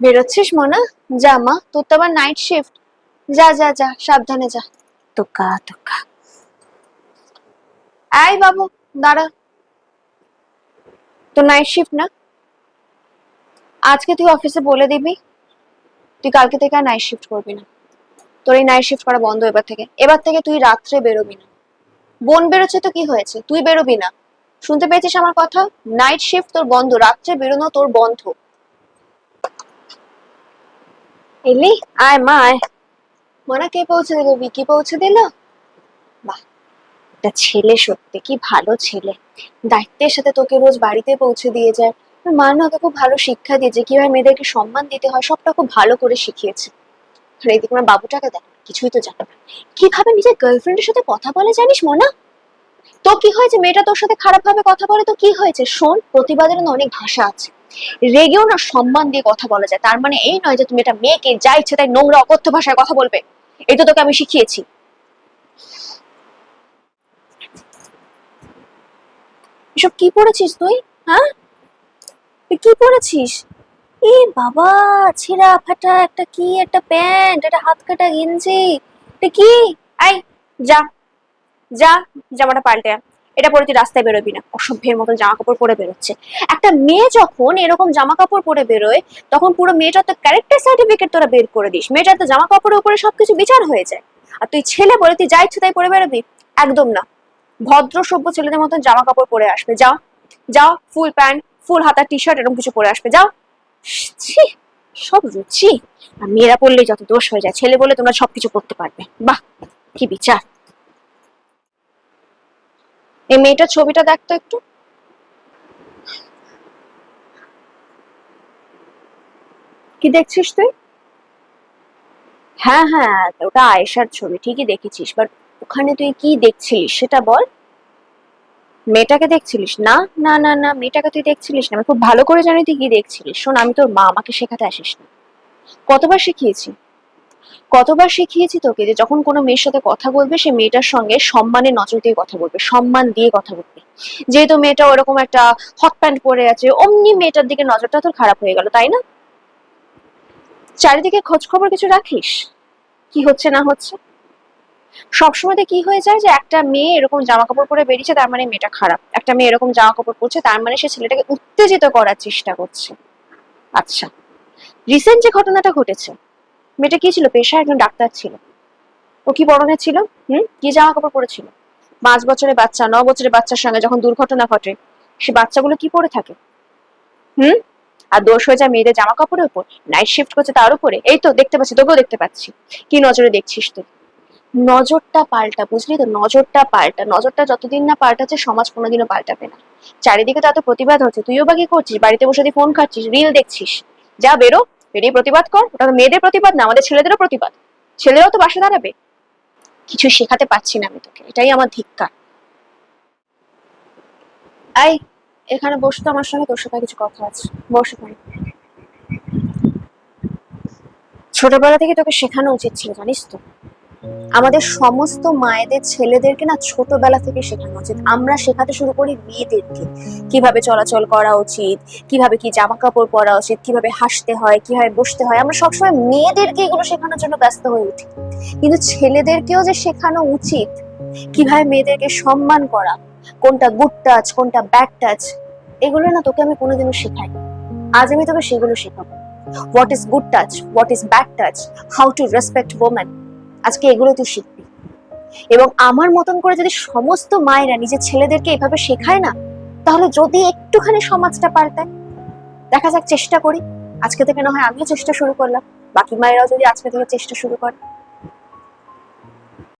বেরোচ্ছিস মনা? যা মা তোর তো আবার নাইট শিফট যা যা যা সাবধানে যা। তোকা তোকা। আয় বাবু দাঁড়া। তো নাইট শিফট না? আজকে তুই অফিসে বলে দিবি তুই কালকে থেকে আর নাইট শিফট করবি না। তোর এই নাইট শিফট করা বন্ধ এবার থেকে। এবার থেকে তুই রাত্রে বেরোবি না। বোন বেরোচ্ছে তো কি হয়েছে? তুই বেরোবি না। শুনতে পেয়েছিস আমার কথা? নাইট শিফট তোর বন্ধ রাত্রে বেরোনো তোর বন্ধ। এলি, আয় মা মনা, কে পৌঁছে দিল? বিকি পৌঁছে দিল? বাহ, একটা ছেলে সত্যি, কি ভালো ছেলে। দায়িত্বের সাথে তোকে রোজ বাড়িতে পৌঁছে দিয়ে যায়। মা না খুব ভালো শিক্ষা দিয়েছে, কীভাবে মেয়েদেরকে সম্মান দিতে হয়, সবটা খুব ভালো করে শিখিয়েছে। আর, এদিকে আমার বাবুটাকে দেখ, কিছুই তো জানে না। কীভাবে নিজের গার্লফ্রেন্ডের সাথে কথা বলে জানিস, মনা? তো কি হয়েছে? মেয়েটা তোর সাথে খারাপ ভাবে কথা বলে, তো কি হয়েছে? শোন, প্রতিবাদের অনেক ভাষা আছে। রেগেও না সম্মান দিয়ে কথা বলা যায়। তার মানে এই নয় যে তুমি একটা মেয়েকে যা ইচ্ছে তাই নোংরা, অকথ্য ভাষায় কথা বলবে। এটা তোকে আমি শিখিয়েছি। এসব কি পড়েছিস তুই? হ্যাঁ? কি পড়েছিস? এ বাবা, ছেঁড়া ফাটা একটা কি, একটা প্যান্ট, একটা হাত কাটা গেঞ্জি। এটা কি? আই যা যা, জামাটা পাল্টে। এটা পরে তুই রাস্তায় বেরোবি না। অসভ্যের মতন জামা কাপড় পরে বেরোচ্ছে। একটা মেয়ে যখন এরকম জামা কাপড় পরে বেরোয়, তখন পুরো মেয়েটার তো ক্যারেক্টার সার্টিফিকেট তোরা বের করে দিস। মেয়েটার তো জামা কাপড়ের উপরে সবকিছু বিচার হয়ে যায়। আর তুই ছেলে বলে তুই যা ইচ্ছে তাই পরে বেরোবি? একদম না। ভদ্র, সভ্য ছেলেদের মতন জামা কাপড় পরে আসবে। যাও যাও, ফুল প্যান্ট, ফুল হাতা টি শার্ট এরকম কিছু পরে আসবে। যাও। সব রুচি। আর মেয়েরা পড়লেই যত দোষ হয়ে যায়। ছেলে বলে তোমরা সবকিছু করতে পারবে। বাহ, কি বিচার। এই মেয়েটার ছবিটা দেখতো একটু। কি দেখছিস তুই? হ্যাঁ হ্যাঁ ওটা আয়েশার ছবি ঠিকই দেখেছিস বাট ওখানে তুই কি দেখছিলিস সেটা বল। মেয়েটাকে দেখছিলিস? না না না না মেয়েটাকে তুই দেখছিলিস না আমি খুব ভালো করে জানি তুই কি দেখছিলিস। শোন আমি তোর মা আমাকে শেখাতে আসিস না কতবার শিখিয়েছি? কতবার শিখিয়েছি তোকে যে যখন কোনো মেয়ের সাথে কথা বলবে, সে মেয়েটার সঙ্গে সম্মানের নজর দিয়ে কথা বলবে, সম্মান দিয়ে কথা বলবে। যেহেতু মেয়েটা ওরকম একটা হট প্যান্ট পরে আছে, অমনি মেয়েটার দিকে নজরটা তোর খারাপ হয়ে গেল, তাই না? চারিদিকে খোঁজ খবর কিছু রাখিস? কি হচ্ছে না হচ্ছে? সবসময় কি হয়ে যায় যে একটা মেয়ে এরকম জামা কাপড় পরে বেরিয়েছে, তার মানে মেয়েটা খারাপ। একটা মেয়ে এরকম জামা কাপড় পরছে, তার মানে সে ছেলেটাকে উত্তেজিত করার চেষ্টা করছে। আচ্ছা রিসেন্ট যে ঘটনাটা ঘটেছে মেয়েটা কি ছিল? পেশা একজন ডাক্তার ছিল। ও কি পরনে ছিল? হুম? কি জামা কাপড় পরেছিল? পাঁচ বছরের বাচ্চা, ন বছরের বাচ্চার সঙ্গে যখন দুর্ঘটনা ঘটে, সে বাচ্চাগুলো কি পরে থাকে? হুম? আর দোষ হয়ে যায় মেয়েদের জামা কাপড়ের উপর? নাইট শিফট করছে তার উপরে? এই তো দেখতে পাচ্ছি, তোকেও দেখতে পাচ্ছি। কি নজরে দেখছিস তুই? নজরটা পাল্টা, বুঝলি তো? নজরটা পাল্টা, নজরটা যতদিন না পাল্টাচ্ছে, সমাজ কোনোদিনও পাল্টাবে না। চারিদিকে তো এত প্রতিবাদ হচ্ছে, তুইও বা কি করছিস? বাড়িতে বসে ফোন খাচ্ছিস রিল দেখছিস, যা বেরো বেরিয়ে প্রতিবাদ কর ওটা তো মেয়েদের প্রতিবাদ না, আমাদের ছেলেদেরও প্রতিবাদ। ছেলেরাও তো বাসা দাঁড়াবে। কিছু শেখাতে পারছি না আমি তোকে, এটাই আমার ধিক্কার। আই এখানে বসতো আমার সঙ্গে তোর সাথে কিছু কথা আছে। বসে এখানে ছোটবেলা থেকে তোকে শেখানো উচিত ছিল, জানিস তো? আমাদের সমস্ত মায়েদের, ছেলেদেরকে না ছোটবেলা থেকে শেখানো উচিত। আমরা শেখাতে শুরু করি মেয়েদেরকে। কীভাবে চলাচল করা উচিত, কীভাবে কি জামা কাপড় পরা উচিত, কীভাবে হাসতে হয়, কীভাবে বসতে হয়। আমরা সবসময় মেয়েদেরকে এগুলো শেখানোর জন্য ব্যস্ত হয়ে উঠি। কিন্তু ছেলেদেরকেও যে শেখানো উচিত, কীভাবে মেয়েদেরকে সম্মান করা, কোনটা গুড টাচ কোনটা ব্যাড টাচ এগুলো না তোকে আমি কোনোদিনও শেখাই আজ আমি তোকে সেগুলো শেখাবো। What is good touch what is bad touch how to respect woman আজকে এগুলো তুই শিখবি। এবং আমার মতন করে যদি সমস্ত মায়েরা নিজের ছেলেদেরকে এভাবে শেখায় না, তাহলে যদি একটুখানি সমাজটা পাল্টায়, দেখা যাক চেষ্টা করি। আজকে থেকে না হয় আমিও চেষ্টা শুরু করলাম। বাকি মায়েরাও যদি আজকে থেকে চেষ্টা শুরু করে।